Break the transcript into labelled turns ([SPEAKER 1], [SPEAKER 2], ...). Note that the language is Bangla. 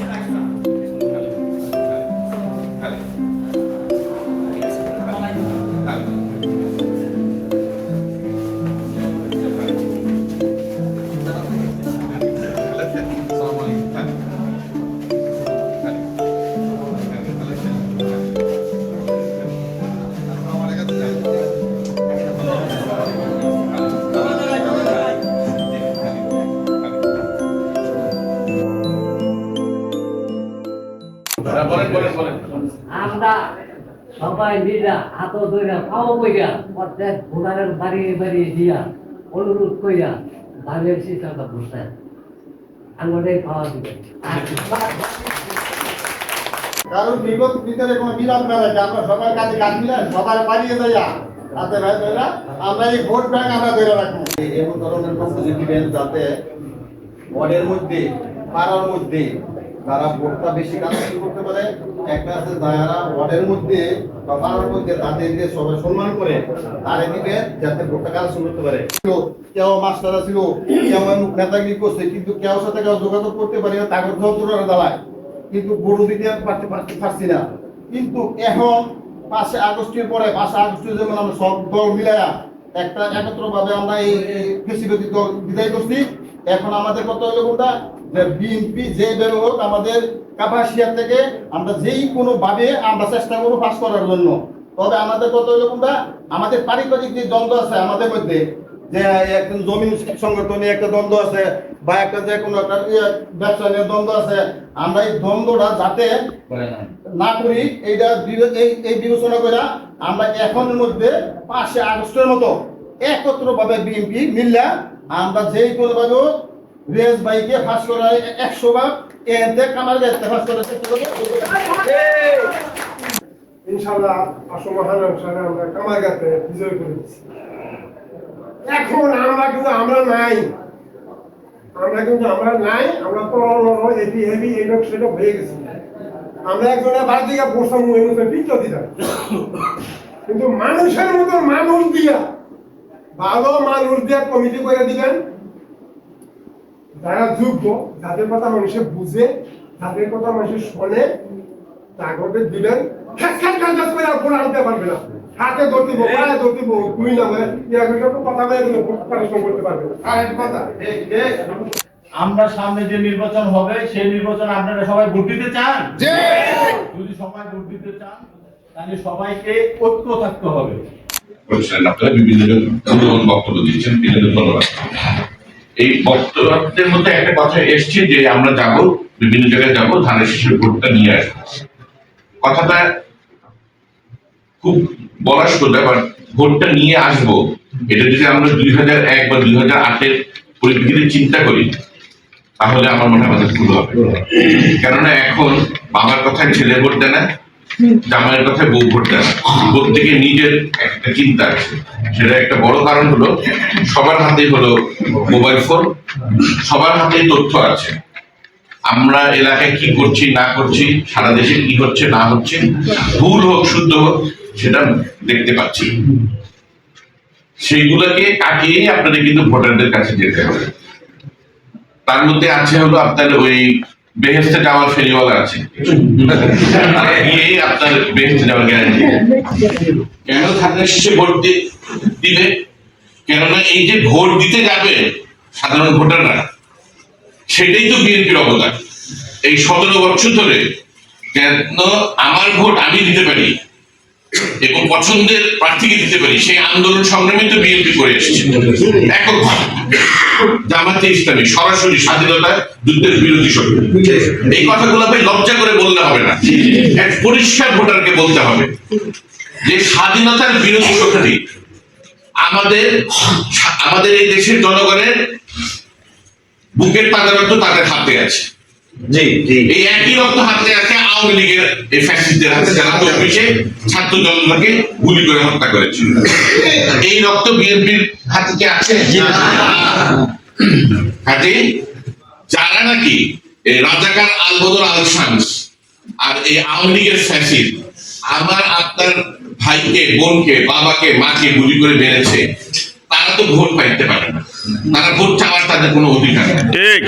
[SPEAKER 1] Thank you.
[SPEAKER 2] আমরা সবাই মিলা হাত ধরে পাও কইরা প্রত্যেক ভোটারের বাড়ি বাড়ি দিয়া অনুরোধ কইরা ধানের শীতটা বসে আঙুলে পাওয়া দিবে
[SPEAKER 3] কারণ বিগত ভিতরে কোনো বিরাট না থাকে আমরা সবার কাছে কাজ মিলে সবাই পালিয়ে যাইয়া হাতে ভাই ধরা আমরা এই ভোট ব্যাংক আমরা ধরে রাখব। এমন ধরনের দিবেন যাতে ওয়ার্ডের মধ্যে পাড়ার মধ্যে তারা ভোটটা বেশি কাজ করতে পারে। একটা আছে যারা ওয়ার্ডের মধ্যে বা পাড়ার মধ্যে তাদেরকে সবাই সম্মান করে, তারে দিবে যাতে ভোটটা কাজ করতে পারে। কেউ মাস্টার ছিল, কেউ নেতাগিরি করছে, কিন্তু কেউ সাথে কেউ যোগাযোগ করতে পারে না তাকে ধরে দাঁড়ায়। কিন্তু গরু দিতে পারতে পারছি না। কিন্তু এখন পাঁচে আগস্টের পরে পাঁচে আগস্টে যেমন আমরা সব দল মিলায়া একটা একত্র ভাবে আমরা এই কৃষিগতি দল বিদায় করছি। এখন আমাদের কত হলো কোনটা বিএনপি যে ভাবে হোক আমাদের কাপাসিয়া থেকে আমরা যেই কোনো ভাবে আমরা চেষ্টা করব পাস করার জন্য। তবে আমাদের কত হলো কোনটা আমাদের পারিবারিক যে দ্বন্দ্ব আছে আমাদের মধ্যে যে একটা জমিন সংগঠন নিয়ে একটা দ্বন্দ্ব আছে বা একটা যে কোনো একটা ইয়ে ব্যবসা নিয়ে দ্বন্দ্ব আছে আমরা এই দ্বন্দ্বটা যাতে না করি এইটা এই এই বিবেচনা করে আমরা এখনের মধ্যে পাঁচে আগস্টের মতো একত্র ভাবে বিএনপি মিললা আমরা যেই কোনো ভাবে হোক রেস বাইকে ফাঁস করা একশো ভাগ এতে কামার গাইতে ফাঁস করার চেষ্টা করব
[SPEAKER 4] ইনশাল্লাহ মহানবসারে আমরা বিজয় করে এখন আমরা কিন্তু আমরা নাই। আমরা কিন্তু আমরা নাই, আমরা তো হেভি হেভি এইরকম সেরকম হয়ে গেছি। আমরা একজনের বাড়ি থেকে মতো দিতাম কিন্তু মানুষের মতো মানুষ ভালো মানুষ দিয়া কমিটি করে দিবেন। যারা যোগ্য যাদের কথা মানুষে বুঝে যাদের কথা মানুষে শোনে তাগরকে দিলেন খ্যাস খ্যাস খ্যাস খ্যাস করে আর ফোন আনতে পারবে না। হাতে ধরতে বো পায়ে ধরতে বো তুই না ভাই করে তো কথা বলে দিলে পরিশ্রম করতে পারবে না।
[SPEAKER 3] আর একটা কথা যে
[SPEAKER 1] আমরা সামনে যে নির্বাচন হবে সেই নির্বাচন আপনারা সবাই ভোট দিতে চান? যদি সবাই ভোট দিতে চান তাহলে সবাইকে ঐক্য থাকতে হবে।
[SPEAKER 5] করেছিলেন আপনারা বিভিন্ন জন মূল্যবান বক্তব্য দিচ্ছেন বিভিন্ন ধন্যবাদ। এই বক্তব্যের মধ্যে একটা কথা এসছে যে আমরা যাব, বিভিন্ন জায়গায় যাব, ধানের শীষের ভোটটা নিয়ে আসব। কথাটা খুব বলা সোজা বাট ভোটটা নিয়ে আসব, এটা যদি আমরা দুই হাজার এক বা দুই হাজার আটের পরিপ্রেক্ষিতে চিন্তা করি, তাহলে আমার মনে হয় আমাদের ভুল হবে। কেননা এখন বাবার কথায় ছেলে ভোট দেয় না জামাইয়ের কথায় বউ দেয় না প্রত্যেকে নিজের একটা চিন্তা আছে সেটা একটা বড় কারণ হলো, সবার হাতেই হলো মোবাইল ফোন সবার হাতেই তথ্য আছে। আমরা এলাকায় কি করছি, না করছি, সারা দেশে কি হচ্ছে, না হচ্ছে, ভুল হোক, শুদ্ধ হোক, সেটা দেখতে পাচ্ছি। সেইগুলোকে কাটিয়ে আপনাদের কিন্তু ভোটারদের কাছে যেতে হবে। তার মধ্যে আছে হলো আপনার ওই বেহেস্তে যাওয়ার ফেরিওয়ালা আছে। গিয়েই আপনার বেহেস্তে যাওয়ার গ্যারান্টি কেন থাকলে শীষে ভোট দিবে? কেননা এই যে ভোট দিতে যাবে সাধারণ ভোটাররা, সেটাই তো বিএনপির অবদান। এই সতেরো বছর ধরে কেন আমার ভোট আমি দিতে পারি এবং পছন্দের প্রার্থীকে দিতে পারি সেই আন্দোলন সংগ্রামে তো বিএনপি করে এসেছে। একক জামাতে ইসলামী সরাসরি স্বাধীনতা যুদ্ধের বিরোধী শক্তি। এই কথাগুলো ভাই লজ্জা করে বললে হবে না। এক পরিষ্কার ভোটারকে বলতে হবে যে স্বাধীনতার বিরোধী শক্তি আমাদের আমাদের এই দেশের জনগণের বুকের পাতা রক্ত তাদের হাতে আছে।
[SPEAKER 3] জি জি।
[SPEAKER 5] এই একই রক্ত হাতে আছে আওয়ামী লীগের এই ফ্যাসিস্টদের হাতে যারা চব্বিশে ছাত্র জনতাকে গুলি করে হত্যা করেছিল। এই রক্ত বিএনপির হাতে কি আছে? কাজে যারা নাকি এই রাজাকার আল বদর আল শামস আর এই আওয়ামী লীগের আমার আপনার ভাইকে বোনকে বাবাকে মাকে গুলি করে মেরেছে তারা তো ভোট পাইতে পারে না। তারা ভোট চাওয়ার তাদের কোনো অধিকার নেই।
[SPEAKER 6] ঠিক।